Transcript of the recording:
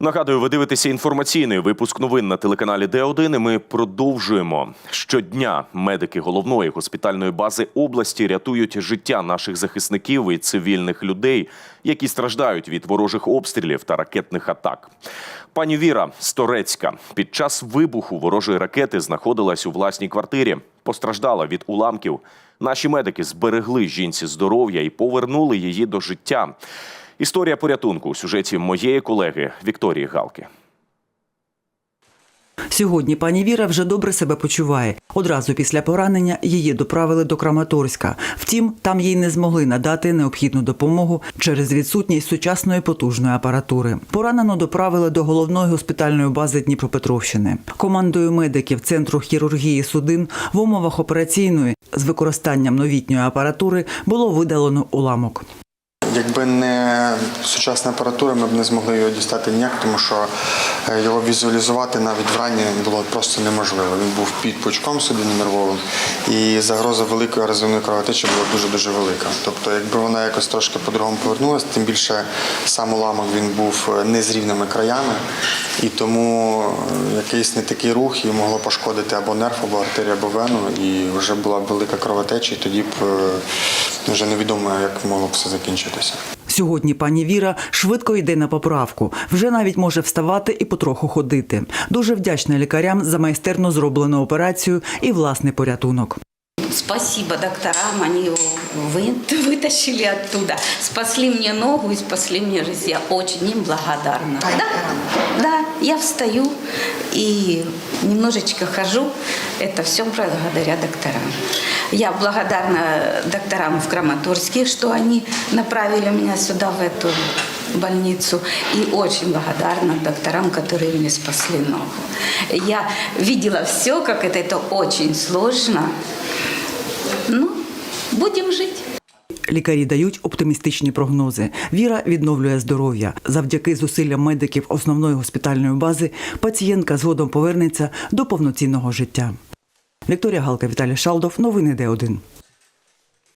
Нагадую, ви дивитеся інформаційний випуск новин на телеканалі Д1. і Ми продовжуємо щодня. Медики головної госпітальної бази області рятують життя наших захисників і цивільних людей, які страждають від ворожих обстрілів та ракетних атак. Пані Віра Сторецька під час вибуху ворожої ракети знаходилась у власній квартирі. Постраждала від уламків. Наші медики зберегли жінці здоров'я і повернули її до життя. Історія порятунку у сюжеті моєї колеги Вікторії Галки. Сьогодні пані Віра вже добре себе почуває. Одразу після поранення її доправили до Краматорська. Втім, там їй не змогли надати необхідну допомогу через відсутність сучасної потужної апаратури. Поранену доправили до головної госпітальної бази Дніпропетровщини. Командою медиків центру хірургії судин в умовах операційної з використанням новітньої апаратури було видалено уламок. Якби не сучасна апаратура, ми б не змогли його дістати ніяк, тому що е, його візуалізувати навіть вранні було просто неможливо. Він був під пучком судинно-нервовим, і загроза великої ерозивної кровотечі була дуже-дуже велика. Тобто, якби вона якось трошки по-другому повернулася, тим більше сам уламок він був е, не з рівними краями, і тому е, якийсь не такий рух і могло пошкодити або нерв, або артерію, або вену, і вже була велика кровотеча, і тоді б вже невідомо, як могло б все закінчитися. Сьогодні пані Віра швидко йде на поправку. Вже навіть може вставати і потроху ходити. Дуже вдячна лікарям за майстерно зроблену операцію і власний порятунок. Спасибо докторам, они его вы- вытащили оттуда, спасли мне ногу и спасли мне жизнь. Я очень им благодарна. Да, да, я встаю и немножечко хожу. Это все благодаря докторам. Я благодарна докторам в Краматорске, что они направили меня сюда, в эту больницу. И очень благодарна докторам, которые мне спасли ногу. Я видела все, как это, это очень сложно. Ну, будем жить. Лікарі дають оптимістичні прогнози. Віра відновлює здоров'я. Завдяки зусиллям медиків основної госпітальної бази пацієнтка згодом повернеться до повноцінного життя. Вікторія Галка, Віталій Шалдов. Новини Д1.